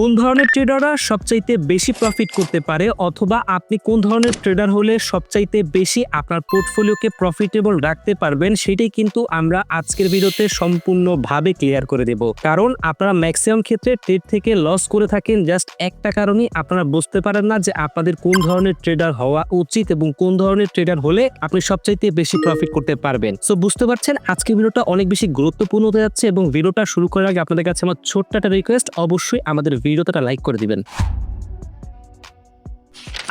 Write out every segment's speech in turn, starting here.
কোন ধরনের ট্রেডাররা সবচাইতে বেশি প্রফিট করতে পারে অথবা আপনি কোন ধরনের ট্রেডার হলে সবচাইতে বেশি আপনার পোর্টফোলিওকে প্রফিটেবল রাখতে পারবেন সেটাই কিন্তু আমরা আজকের ভিডিওতে সম্পূর্ণভাবে ক্লিয়ার করে দেব। কারণ আপনারা ম্যাক্সিমাম ক্ষেত্রে ট্রেড থেকে লস করে থাকেন জাস্ট একটা কারণেই আপনারা বুঝতে পারেন না যে আপনাদের কোন ধরনের ট্রেডার হওয়া উচিত এবং কোন ধরনের ট্রেডার হলে আপনি সবচাইতে বেশি প্রফিট করতে পারবেন। সো বুঝতে পারছেন? আজকের ভিডিওটা অনেক বেশি গুরুত্বপূর্ণ হতে যাচ্ছে এবং ভিডিওটা শুরু করার আগে আপনাদের কাছে আমার ছোট্ট একটা রিকোয়েস্ট অবশ্যই আমাদের ভিডিওটা লাইক করে দিবেন।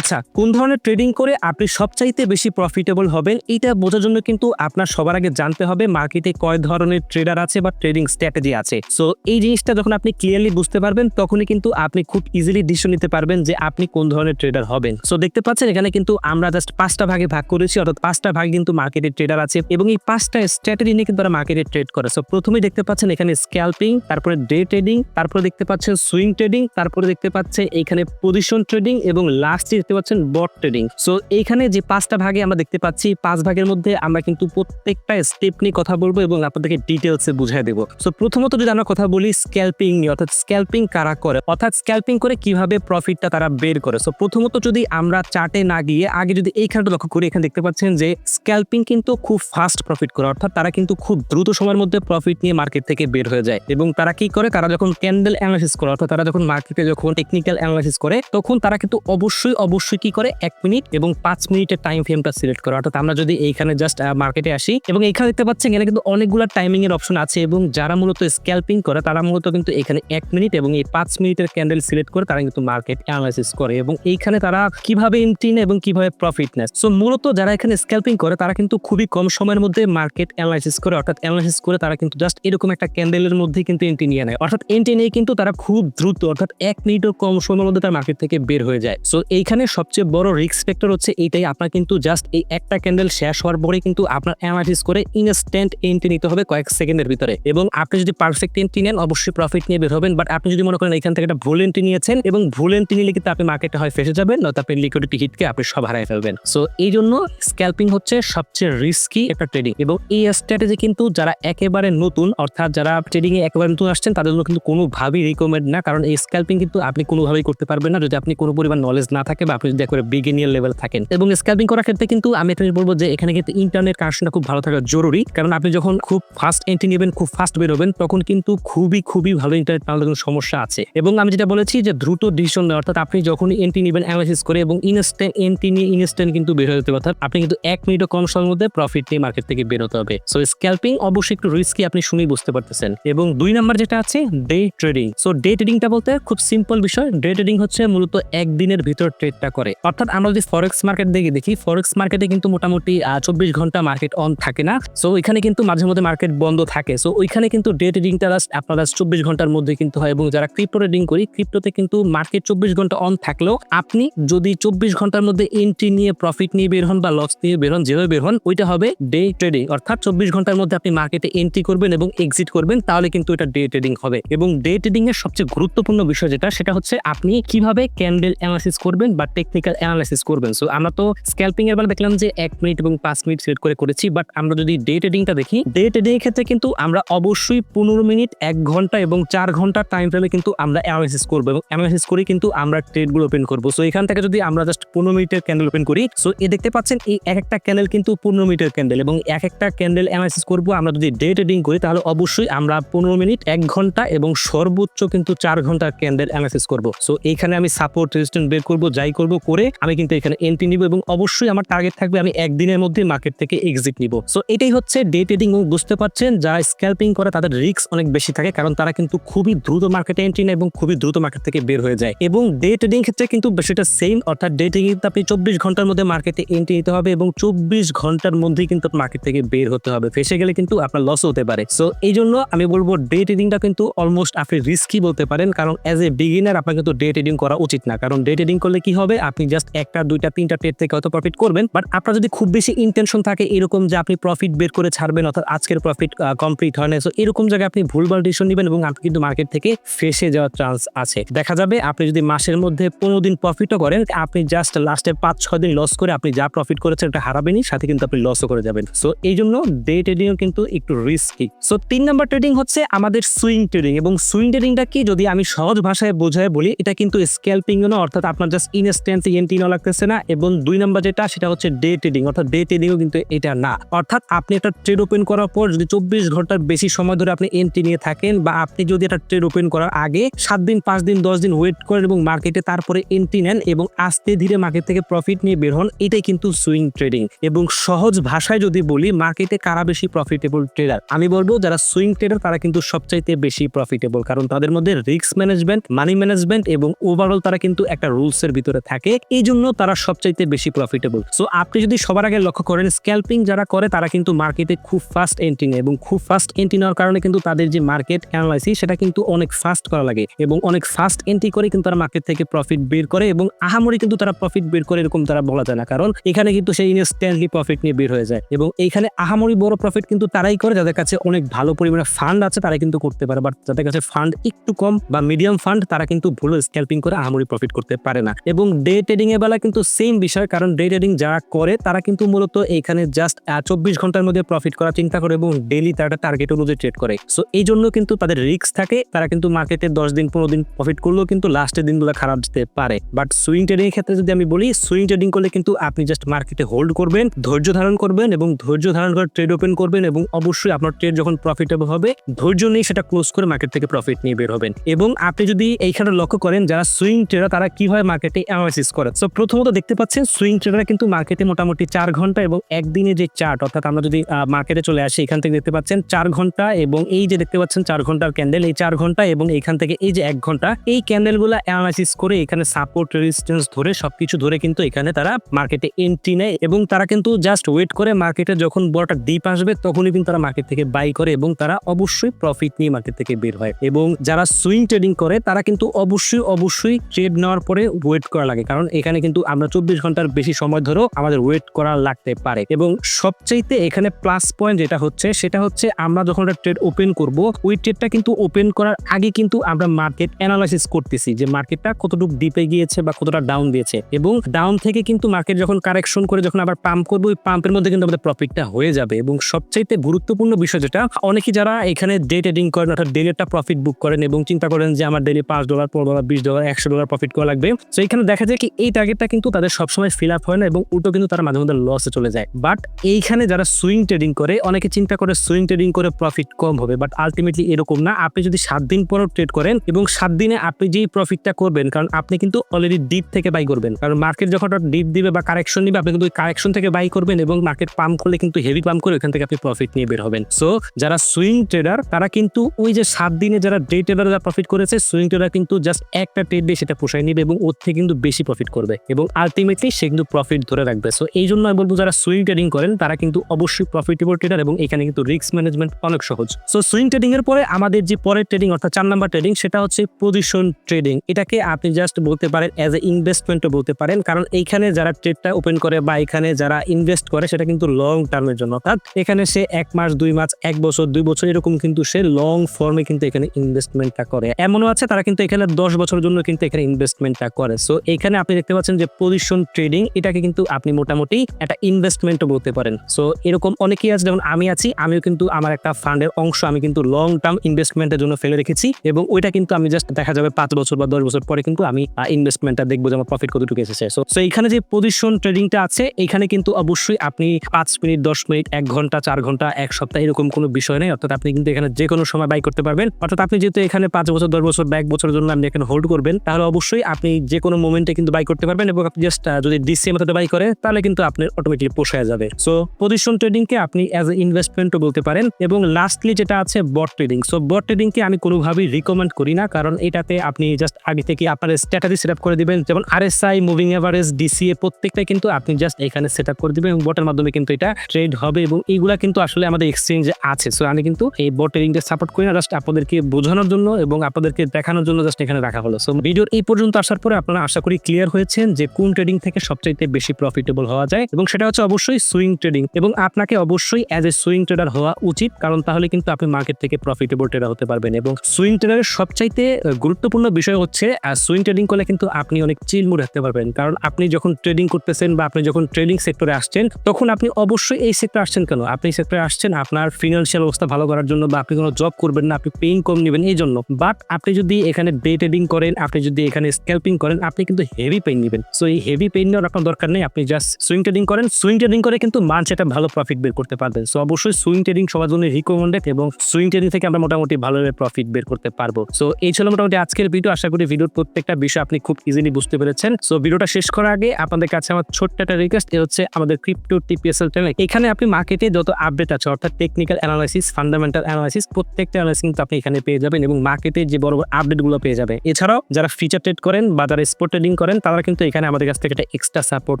আচ্ছা কোন ধরনের ট্রেডিং করে আপনি সবচাইতে বেশি প্রফিটেবল হবেন? এটা বোঝার জন্য কিন্তু আপনার সবার আগে জানতে হবে মার্কেটে কয় ধরনের ট্রেডার আছে বা ট্রেডিং স্ট্র্যাটেজি আছে। সো এই জিনিসটা যখন আপনি ক্লিয়ারলি বুঝতে পারবেন, তখনই কিন্তু আপনি খুব ইজিলি ডিসিশন নিতে পারবেন যে আপনি কোন ধরনের ট্রেডার হবেন। সো দেখতে পাচ্ছেন এখানে কিন্তু আমরা জাস্ট পাঁচটা ভাগে ভাগ করেছি, অর্থাৎ পাঁচটা ভাগে কিন্তু মার্কেটের ট্রেডার আছে এবং এই পাঁচটা স্ট্র্যাটেজি নিয়ে কিন্তু তারা মার্কেটে ট্রেড করে। সো প্রথমেই দেখতে পাচ্ছেন এখানে স্ক্যাল্পিং তারপরে ডে ট্রেডিং তারপরে দেখতে পাচ্ছেন সুইং ট্রেডিং তারপরে দেখতে পাচ্ছেন এখানে পজিশন ট্রেডিং এবং লাস্টে দেখতে পাচ্ছেন বট ট্রেডিং। সো এইখানে যে পাঁচটা ভাগে আমরা দেখতে পাচ্ছি, পাঁচ ভাগের মধ্যে আমরা কিন্তু প্রত্যেকটা স্টেপ নিয়ে কথা বলব এবং আপনাদেরকে ডিটেলসে বুঝাই দেবো। সো প্রথমত যদি আমরা কথা বলি স্ক্যাল্পিং নিয়ে, অর্থাৎ স্ক্যাল্পিং কারা করে? অর্থাৎ স্ক্যাল্পিং করে কীভাবে প্রফিটটা তারা বের করে? সো প্রথমত যদি আমরা চার্টে না গিয়ে, আগে যদি এইখানটা লক্ষ্য করি, এখানে দেখতে পাচ্ছেন যে স্ক্যাল্পিং কিন্তু খুব ফাস্ট প্রফিট করে। অর্থাৎ তারা কিন্তু খুব দ্রুত সময়ের মধ্যে প্রফিট নিয়ে মার্কেট থেকে বের হয়ে যায়। এবং তারা কি করে? তারা যখন ক্যান্ডেল অ্যানালিসিস করে, অর্থাৎ তারা যখন মার্কেটে যখন টেকনিক্যাল অ্যানালিসিস করে, তখন তারা কিন্তু অবশ্যই অবশ্যই কি করে? এক মিনিট এবং পাঁচ মিনিটের টাইম ফ্রেমটা সিলেক্ট করে। অর্থাৎ আমরা যদি এইখানে জাস্ট মার্কেটে আসি এবং এখানে দেখতে পাচ্ছেন এখানে কিন্তু অনেকগুলো টাইমিং এর অপশন আছে এবং যারা মূলত স্ক্যাল্পিং করে, তারা মূলত কিন্তু এখানে এক মিনিট এবং এই পাঁচ মিনিটের ক্যান্ডেল সিলেক্ট করে তারা কিন্তু মার্কেট অ্যানালাইসিস করে এবং এইখানে তারা কীভাবে এন্ট্রি নেয় এবং কীভাবে প্রফিট নেয়। সো মূলত যারা এখানে স্ক্যাল্পিং করে, তারা কিন্তু খুবই কম সময়ের মধ্যে মার্কেট অ্যানালাইসিস করে, অর্থাৎ অ্যানালাইসিস করে তারা কিন্তু জাস্ট এরকম একটা ক্যান্ডেলের মধ্যে কিন্তু এন্ট্রি নিয়ে নেয়। অর্থাৎ এন্ট্রি নিয়ে কিন্তু তারা খুব দ্রুত, অর্থাৎ এক মিনিটও কম সময়ের মধ্যে তার মার্কেট থেকে বের হয়ে যায়। সো এইখানে সবচেয়ে বড় রিস্ক ফ্যাক্টর হচ্ছে এইটাই, আপনার কিন্তু জাস্ট এই একটা ক্যান্ডেল শেষ হওয়ার পরে কিন্তু আপনার অ্যানালাইসিস করে ইনস্ট্যান্ট এন্ট্রি নিতে হবে কয়েক সেকেন্ডের ভিতরে। এবং আপনি যদি পারফেক্ট এন্ট্রি নেন, অবশ্যই প্রফিট নিয়ে বের হবেন। বাট আপনি যদি মনে করেন এখান থেকে একটা ভুল এন্ট্রি নিয়েছেন এবং ভুল এন্ট্রি নিলে কিন্তু আপনি মার্কেটে হয় ফেসে যাবেন, নয়তো আপনি লিকুইডিটি হিটকে আপনি সব হারাই ফেলবেন। সো এই জন্য স্ক্যাল্পিং হচ্ছে সবচেয়ে রিস্কি একটা ট্রেডিং এবং এই স্ট্র্যাটেজি কিন্তু যারা একেবারে নতুন, অর্থাৎ যারা ট্রেডিং এ একেবারে নতুন আসছেন, তাদের জন্য কিন্তু কোনোভাবেই রিকমেন্ড না। কারণ এই স্ক্যাল্পিং কিন্তু আপনি কোনোভাবেই করতে পারবেন না। যদি আপনি কোনো পরিমাণ নলেজ না থাকে বা আপনি যদি একবারে বিগিনিয়ার লেভেল থাকেন এবং স্ক্যাল্পিং করার ক্ষেত্রে কিন্তু আমি এটা বলব যে এখানে কিন্তু ইন্টারনেট কানেকশনটা খুব ভালো থাকা জরুরি। কারণ আপনি যখন খুব ফাস্ট এন্ট্রি নেবেন, খুব ফাস্ট বেরোবেন, তখন কিন্তু খুবই খুবই ভালো ইন্টারনেট পাওয়ার কোনো সমস্যা আছে। এবং আমি যেটা বলেছি যে দ্রুত ডিসিশন নেওয়া, অর্থাৎ আপনি যখন এন্ট্রি নেবেন অ্যানালাইসিস করে এবং ইনস্ট্যান্ট এন্ট্রি নিয়ে ইনস্ট্যান্ট কিন্তু বের হবে। অর্থাৎ আপনি কিন্তু এক মিনিটও কম সময়ের মধ্যে প্রফিট নিয়ে মার্কেট থেকে বেরোতে হবে। সো স্ক্যাল্পিং অবশ্যই একটু রিস্কি আপনি শুনেই বুঝতে পারতেছেন। এবং দুই নাম্বার যেটা আছে ডে ট্রেডিং সো ডে ট্রেডিংটা বলতে খুব সিম্পল বিষয়। ডে ট্রেডিং হচ্ছে মূলত একদিনের ভিতর ট্রেডটা করে। অর্থাৎ আমরা যদি ফরেক্স মার্কেট দেখে, দেখি ফরেক্স মার্কেটে কিন্তু মোটামুটি চব্বিশ ঘণ্টা মার্কেট অন থাকে না। সো ওইখানে কিন্তু মাঝে মধ্যে মার্কেট বন্ধ থাকে। সো ওইখানে কিন্তু ডে ট্রেডিংটা জাস্ট আপনারা চব্বিশ ঘণ্টার মধ্যে কিন্তু হয়। এবং যারা ক্রিপ্টো ট্রেডিং করি ক্রিপ্টোতে কিন্তু মার্কেট চব্বিশ ঘণ্টা অন থাকলেও আপনি যদি চব্বিশ ঘণ্টার মধ্যে এন্ট্রি নিয়ে প্রফিট নিয়ে বের হন বা লস নিয়ে বের হন, যেভাবে বের হন, ওইটা হবে ডে ট্রেডিং অর্থাৎ চব্বিশ ঘণ্টার মধ্যে আপনি মার্কেটে এন্ট্রি করবেন এবং এক্সিট করবেন, তাহলে কিন্তু এটা ডে ট্রেডিং হবে। এবং ডে ট্রেডিং এর সবচেয়ে গুরুত্বপূর্ণ বিষয় যেটা, সেটা হচ্ছে আপনি কীভাবে ক্যান্ডেল অ্যানালাইসিস করবেন বা টেকনিক্যাল অ্যানালাইসিস করবেন। সো আমরা তো স্ক্যাল্পিং এর বেলা দেখলাম যে এক মিনিট এবং পাঁচ মিনিট সেট করে করেছি বাট আমরা যদি ডে ট্রেডিংটা দেখি ডে ট্রেডিং এর ক্ষেত্রে কিন্তু আমরা অবশ্যই পনেরো মিনিট, এক ঘণ্টা এবং চার ঘণ্টা টাইম ফ্রেমে কিন্তু আমরা অ্যানালাইসিস করব এবং অ্যানালাইসিস করে কিন্তু আমরা ট্রেডগুলো ওপেন করব। সো এখান থেকে যদি আমরা জাস্ট পনেরো মিনিটের ক্যান্ডেল ওপেন করি সো এ দেখতে পাচ্ছেন এই এক একটা ক্যান্ডেল কিন্তু পনেরো মিনিটের ক্যান্ডেল এবং এক একটা ক্যান্ডেল অ্যানালাইসিস করব আমরা যদি ডে ট্রেডিং করি, তাহলে অবশ্যই আমরা পনেরো মিনিট, এক ঘণ্টা এবং সর্বোচ্চ কিন্তু চার ঘণ্টার ক্যান্ডেল অ্যানালাইসিস করব। সো এইখানে আমি সাপোর্ট রেজিস্ট্যান্ট বের করব, যাই করব করে আমি কিন্তু এখানে এন্ট্রি নিব এবং অবশ্যই আমার টার্গেট থাকবে আমি একদিনের মধ্যে মার্কেট থেকে এক্সিট নিব। সো এটাই হচ্ছে ডে ট্রেডিং বুঝতে পারছেন যারা স্ক্যাল্পিং করে তাদের রিস্ক অনেক বেশি থাকে কারণ তারা কিন্তু খুবই দ্রুত মার্কেটে এন্ট্রি নেয় এবং খুবই দ্রুত মার্কেট থেকে বের হয়ে যায়। এবং ডে ট্রেডিং ক্ষেত্রে কিন্তু সেটা সেম অর্থাৎ ডে ট্রেডিং আপনি চব্বিশ ঘণ্টার মধ্যে মার্কেটে এন্ট্রি নিতে হবে এবং চব্বিশ ঘণ্টার মধ্যেই কিন্তু মার্কেট থেকে বের হতে হবে। ফেসে গেলে কিন্তু আপনার লস হতে পারে। সো এই জন্য আমি বলব ডে ট্রেডিংটা কিন্তু অলমোস্ট আপনি রিস্কি বলতে পারেন কারণ অ্যাজ এ বিগিনার আপনার কিন্তু ডে ট্রেডিং করা উচিত না। কারণ ডে ট্রেডিং করলে কি হবে? হবে, আপনি জাস্ট একটা, দুইটা, তিনটা ট্রেড থেকে হয়তো প্রফিট করবেন বাট আপনার যদি খুব বেশি ইন্টেনশন থাকে এরকম যে আপনি প্রফিট বের করে ছাড়বেন, অর্থাৎ আজকের প্রফিট কমপ্লিট হয় না সো এরকম জায়গায় আপনি ভুলভাল ডিসিশন নেবেন এবং আপনি কিন্তু মার্কেট থেকে ফেসে যাওয়ার চান্স আছে। দেখা যাবে আপনি যদি মাসের মধ্যে পনেরো দিন প্রফিটও করেন, আপনি জাস্ট লাস্টে পাঁচ, ছয় দিন লস করে আপনি যা প্রফিট করেছেন এটা হারাবেনই, সাথে কিন্তু আপনি লসও করে যাবেন। সো এই জন্য ডে ট্রেডিংও কিন্তু একটু রিস্কি সো তিন নম্বর ট্রেডিং হচ্ছে আমাদের সুইং ট্রেডিং এবং সুইং ট্রেডিংটা কি? যদি আমি সহজ ভাষায় বোঝায় বলি, এটা কিন্তু স্ক্যাল্পিং অর্থাৎ আপনার জাস্ট ইনস্ট্যান্ট এন্ট্রি নেওয়া লাগতেছে না এবং দুই নম্বর যেটা, সেটা হচ্ছে ডে ট্রেডিং অর্থাৎ ডে ট্রেডিংও কিন্তু এটা না। অর্থাৎ আপনি একটা ট্রেড ওপেন করার পর যদি চব্বিশ ঘণ্টার বেশি সময় ধরে আপনি এন্ট্রি নিয়ে থাকেন বা আপনি যদি একটা ট্রেড ওপেন করার আগে সাত দিন, পাঁচ দিন, দশ দিন ওয়েট করেন এবং মার্কেটে তারপরে এন্ট্রি নেন এবং আস্তে ধীরে মার্কেট থেকে প্রফিট নিয়ে বের হন, এটাই কিন্তু সুইং ট্রেডিং এবং সহজ ভাষায় যদি বলি মার্কেটে কারা বেশি প্রফিটেবল ট্রেডার আমি বলব, যারা সুইং ট্রেডার তারা কিন্তু সবচাইতে বেশি প্রফিটেবল কারণ তাদের মধ্যে রিস্ক ম্যানেজমেন্ট মানি ম্যানেজমেন্ট এবং ওভারঅল তারা কিন্তু একটা রুলস এর ভিতরে থাকে এই জন্য তারা সবচাইতে বেশি প্রফিটেবল সো আপনি যদি সবার আগে লক্ষ্য করেন স্ক্যাল্পিং যারা করে, তারা কিন্তু মার্কেটে খুব ফাস্ট এন্ট্রি নেয় এবং খুব ফাস্ট এন্ট্রি নেওয়ার কারণে কিন্তু তাদের যে মার্কেট অ্যানালাইসিস সেটা কিন্তু অনেক ফাস্ট করা লাগে এবং অনেক ফাস্ট এন্ট্রি করে কিন্তু তারা মার্কেট থেকে প্রফিট বের করে এবং আহামরি কিন্তু তারা প্রফিট বের করে এরকম তারা বলা যায় না। কারণ এখানে কিন্তু সেই ইনস্ট্যান্টলি প্রফিট নিয়ে বের হয়ে যায় এবং এইখানে আহামরি বড় প্রফিট কিন্তু তারাই করে, যাদের কাছে অনেক ভালো পরিমাণে ফান্ড আছে তারা কিন্তু করতে পারে বাট যাদের কাছে ফান্ড একটু কম বা মিডিয়াম ফান্ড তারা কিন্তু ভুল স্ক্যাল্পিং করে আহামরি প্রফিট করতে পারে না। এবং ডে ট্রেডিং এর বেলা কিন্তু সেম বিষয়, কারণ ডে ট্রেডিং যারা করে, তারা কিন্তু মূলত এখানে জাস্ট চব্বিশ ঘণ্টার মধ্যে প্রফিট করার চিন্তা করে এবং ডেলি তারা টার্গেট অনুযায়ী ট্রেড করে। সো এই জন্য কিন্তু তাদের রিস্ক থাকে, তারা কিন্তু মার্কেটে দশ দিন, পনেরো দিন প্রফিট করলেও কিন্তু লাস্টের দিনগুলো খারাপ যেতে পারে। বাট সুইং ট্রেডিং এর ক্ষেত্রে যদি আমি বলি সুইং ট্রেডিং করলে কিন্তু আপনি জাস্ট মার্কেটে হোল্ড করবেন, ধৈর্য ধারণ করবেন এবং ধৈর্য ধারণ করে ট্রেড ওপেন করবেন এবং অবশ্যই আপনার ট্রেড যখন প্রফিটেবল হবে, ধৈর্য নিয়ে সেটা ক্লোজ করে মার্কেট থেকে প্রফিট নিয়ে বের হবেন। এবং আপনি যদি এইখানে লক্ষ্য করেন, যারা সুইং ট্রেডার তারা কীভাবে মার্কেটে অ্যানালাইসিস করে। সো প্রথমত দেখতে পাচ্ছেন সুইং ট্রেডার কিন্তু মার্কেটে মোটামুটি চার ঘণ্টা এবং একদিনে যে চার্ট অর্থাৎ আমরা যদি মার্কেটে চলে আসি, এখান থেকে দেখতে পাচ্ছেন চার ঘণ্টা এবং এই যে দেখতে পাচ্ছেন চার ঘণ্টার ক্যান্ডেল এই চার ঘণ্টা এবং এখান থেকে এই যে এক ঘণ্টা, এই ক্যান্ডেলগুলো অ্যানালাইসিস করে এখানে সাপোর্ট রেজিস্ট্যান্স ধরে সবকিছু ধরে কিন্তু এখানে তারা মার্কেটে এন্ট্রি নেয় এবং তারা কিন্তু জাস্ট ওয়েট করে মার্কেটে যখন বড়টা ডিপ আসবে, তখনই কিন্তু তারা মার্কেট থেকে বাই করে এবং তারা অবশ্যই প্রফিট নিয়ে মার্কেট থেকে বের হয়। এবং যারা সুইং ট্রেডিং করে, তারা কিন্তু অবশ্যই অবশ্যই ট্রেড নেওয়ার পরে ওয়েট করা লাগে। কারণ এখানে কিন্তু আমরা চব্বিশ ঘণ্টার বেশি সময় ধরেও আমাদের ওয়েট করা লাগতে পারে। এবং সবচাইতে এখানে প্লাস পয়েন্ট যেটা হচ্ছে, সেটা হচ্ছে আমরা যখন একটা ট্রেড ওপেন করব, ওই ট্রেডটা কিন্তু ওপেন করার আগে কিন্তু আমরা মার্কেট অ্যানালাইসিস করতেছি যে মার্কেটটা কতটুকু ডিপে গিয়েছে বা কতটা ডাউন দিয়েছে। এবং ডাউন থেকে কিন্তু মার্কেট যখন কারেকশন করে যখন আবার পাম্প করব, ওই পাম্পের মধ্যে কিন্তু আমাদের প্রফিটটা হয়ে যাবে। এবং সবচাইতে গুরুত্বপূর্ণ বিষয় যেটা, অনেকে যারা এখানে ডে ট্রেডিং করেন, অর্থাৎ ডেলি একটা প্রফিট বুক করেন এবং চিন্তা করেন যে আমার ডেলি পাঁচ ডলার পনেরো ডলার বিশ ডলার একশো ডলার প্রফিট করা লাগবে। তো এখানে দেখা যায় কি এই টার্গেটটা কিন্তু তাদের সবসময় ফিল আপ হয় না এবং উল্টো কিন্তু তারা মাঝে মধ্যে লসে চলে যায়। বাট এইখানে যারা সুইং ট্রেডিং করে, অনেকে চিন্তা করে সুইং ট্রেডিং করে প্রফিট কম হবে বাট আলটিমেটলি এরকম না। আপনি যদি সাত দিন পরও ট্রেড করেন এবং সাত দিনে আপনি যেই প্রফিটটা করবেন, কারণ আপনি কিন্তু অলরেডি ডিপ থেকে বাই করবেন। কারণ মার্কেট যখন ডিপ দিবে বা কারেকশন নিবে, আপনি কিন্তু কারেকশন থেকে বাই করবেন এবং মার্কেট পাম্প করলে কিন্তু হেভি পাম্প করে ওখান থেকে আপনি প্রফিট নিয়ে বের হবেন। সো যারা সুইং ট্রেডার তারা কিন্তু ওই যে সাত দিনে যারা ডে ট্রেডার যারা প্রফিট করেছে সুইং ট্রেডার কিন্তু জাস্ট একটা ট্রেড দিয়ে সেটা পোষায় নিবে এবং ওর থেকে কিন্তু বেশি প্রফিট করবে এবং আলটিমেটলি সে কিন্তু প্রফিট ধরে রাখবে। সো এই জন্য আমি বলব যারা সুইং ট্রেডিং করেন, তারা কিন্তু অবশ্যই প্রফিটেবল ট্রেডার এবং এখানে কিন্তু রিস্ক ম্যানেজমেন্ট অনেক সহজ। সো সুইং ট্রেডিং এর পরে আমাদের যে পরের ট্রেডিং অর্থাৎ চার নাম্বার ট্রেডিং সেটা হচ্ছে পজিশন ট্রেডিং এটাকে আপনি জাস্ট বলতে পারেন অ্যাজ এ ইনভেস্টমেন্টও বলতে পারেন, কারণ এইখানে যারা ট্রেডটা ওপেন করে বা এখানে যারা ইনভেস্ট করে, সেটা কিন্তু লং টার্মের জন্য। অর্থাৎ এখানে সে এক মাস, দুই মাস, এক বছর, দুই বছর, এরকম কিন্তু সে লং ফর্মে কিন্তু এখানে ইনভেস্টমেন্টটা করে। এমনও আছে, তারা কিন্তু এখানে দশ বছরের জন্য কিন্তু এখানে ইনভেস্টমেন্টটা করে। সো এখানে আপনি দেখতে পাচ্ছেন যে পজিশন ট্রেডিং এটাকে কিন্তু আপনি মোটামুটি একটা ইনভেস্টমেন্টও বলতে পারেন। সো এরকম অনেকেই আছে, যেমন আমি আছি, আমিও কিন্তু আমার একটা ফান্ডের অংশ আমি কিন্তু লং টার্ম ইনভেস্টমেন্টের জন্য ফেলে রেখেছি এবং ওইটা কিন্তু আমি জাস্ট দেখা যাবে পাঁচ বছর বা দশ বছর পরে কিন্তু আমি ইনভেস্টমেন্টটা দেখব যে আমার প্রফিট কতটুকু এসেছে। সো সো এখানে যে পজিশন ট্রেডিংটা আছে, এখানে কিন্তু অবশ্যই আপনি পাঁচ মিনিট, দশ মিনিট, এক ঘণ্টা, চার ঘণ্টা, এক সপ্তাহ এরকম কোনো বিষয় নেই। অর্থাৎ আপনি কিন্তু এখানে যে কোনো সময় বাই করতে পারবেন। অর্থাৎ আপনি যেহেতু এখানে পাঁচ বছর, দশ বছর, বা এক বছরের জন্য আপনি এখানে হোল্ড করবেন, তাহলে অবশ্যই আপনি যে কোনো মোমেন্টে কিন্তু বাই করতে পারবেন এবং আপনি জাস্ট যদি ডিসি মেথডে বাই করে, তাহলে কিন্তু আপনার অটোমেটিকলি পোষায় যাবে। সো পজিশন ট্রেডিংকে আপনি অ্যাজ এ ইনভেস্টমেন্টও বলতে পারেন এবং লাস্টলি যেটা আছে বট ট্রেডিং সো বট ট্রেডিংকে আমি কোনোভাবেই রিকমেন্ড করি না, কারণ এটাতে আপনি জাস্ট আগে থেকে আপনার স্ট্র্যাটাজি সেট আপ করে দিবেন। যেমন আরএসআই মুভিং এভারেজ ডিসিএ প্রত্যেকটাই কিন্তু আপনি জাস্ট এখানে সেট আপ করে দিবেন এবং বটের মাধ্যমে কিন্তু এটা ট্রেড হবে এবং এইগুলা কিন্তু আসলে আমাদের এক্সচেঞ্জে আছে। সো আমি কিন্তু এই বট ট্রেডিংটা সাপোর্ট করি না জাস্ট আপনাদেরকে বোঝানোর জন্য এবং আপনাদেরকে দেখানোর জন্য জাস্ট এখানে রাখা হলো। সো ভিডিওর এই পর্যন্ত আসার পরে আপনারা আশা করি পুরোপুরি ক্লিয়ার হয়েছেন যে কোন ট্রেডিং থেকে সবচাইতে বেশি প্রফিটেবল হওয়া যায় এবং সেটা হচ্ছে অবশ্যই সুইং ট্রেডিং এবং আপনাকে অবশ্যই অ্যাজ এ সুইং ট্রেডার হওয়া উচিত, কারণ তাহলে কিন্তু আপনি মার্কেট থেকে প্রফিটেবল ট্রেডার হতে পারবেন এবং সুইং ট্রেডারের সবচাইতে গুরুত্বপূর্ণ বিষয় হচ্ছে সুইং ট্রেডিং করলে কিন্তু আপনি অনেক চিল মুড রাখতে পারবেন, কারণ আপনি যখন ট্রেডিং করতেছেন বা আপনি যখন ট্রেডিং সেক্টরে আসছেন, তখন আপনি অবশ্যই এই সেক্টরে আসছেন কেন? আপনি সেক্টরে আসছেন আপনার ফিনান্সিয়াল অবস্থা ভালো করার জন্য বা আপনি কোনো জব করবেন না, আপনি পেইন কম নেবেন এই জন্য বাট আপনি যদি এখানে ডে ট্রেডিং করেন, আপনি যদি এখানে স্ক্যাল্পিং করেন, আপনি কিন্তু হেভি পেইন নেবেন। সো এই হেভি পেইন নেওয়ার আপনার দরকার নেই। আপনি জাস্ট সুইং ট্রেডিং করেন। সুইং ট্রেডিং করে কিন্তু মান্থ একটা ভালো প্রফিট বের করতে পারবেন। সো অবশ্যই সুইং ট্রেডিং সবার জন্য রিকমেন্ডেড এবং সুইং ট্রেডিং থেকে আমরা মোটামুটি ভালোভাবে প্রফিট বের করতে পারব। সো এই ছিল মোটামুটি আজকের ভিডিও আশা করি ভিডিওর প্রত্যেকটা বিষয় আপনি খুব ইজিলি বুঝতে পেরেছেন। সো ভিডিওটা শেষ করার আগে আপনাদের কাছে আমার ছোট্ট একটা রিকোয়েস্ট এ হচ্ছে আমাদের ক্রিপ্টো টিপিএসএল চ্যানেল এখানে আপনি মার্কেটে যত আপডেট আছে, অর্থাৎ টেকনিক্যাল অ্যানালাইসিস ফান্ডামেন্টাল অ্যানালাইসিস প্রত্যেকটা অ্যানালাইসিস কিন্তু আপনি এখানে পেয়ে যাবেন এবং মার্কেটে যে বড় বড় আপডেটগুলো পেয়ে যাবেন। এছাড়াও যারা ফিচার ট্রেড করেন বা যারা স্পোর্ট ট্রেডিং করেন, তারা কিন্তু এখানে আমাদের কাছ থেকে একটা এক্সট্রা সাপোর্ট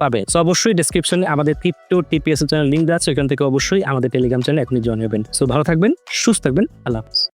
পাবে। সো অবশ্যই ডিসক্রিপশনে আমাদের ক্রিপ্টো টিপিএস চ্যানেল লিঙ্ক দেওয়া আছে সেখান থেকে অবশ্যই আমাদের টেলিগ্রাম চ্যানেল এখনই জয়েন হবেন। সো ভালো থাকবেন, সুস্থ থাকবেন, আল্লাহ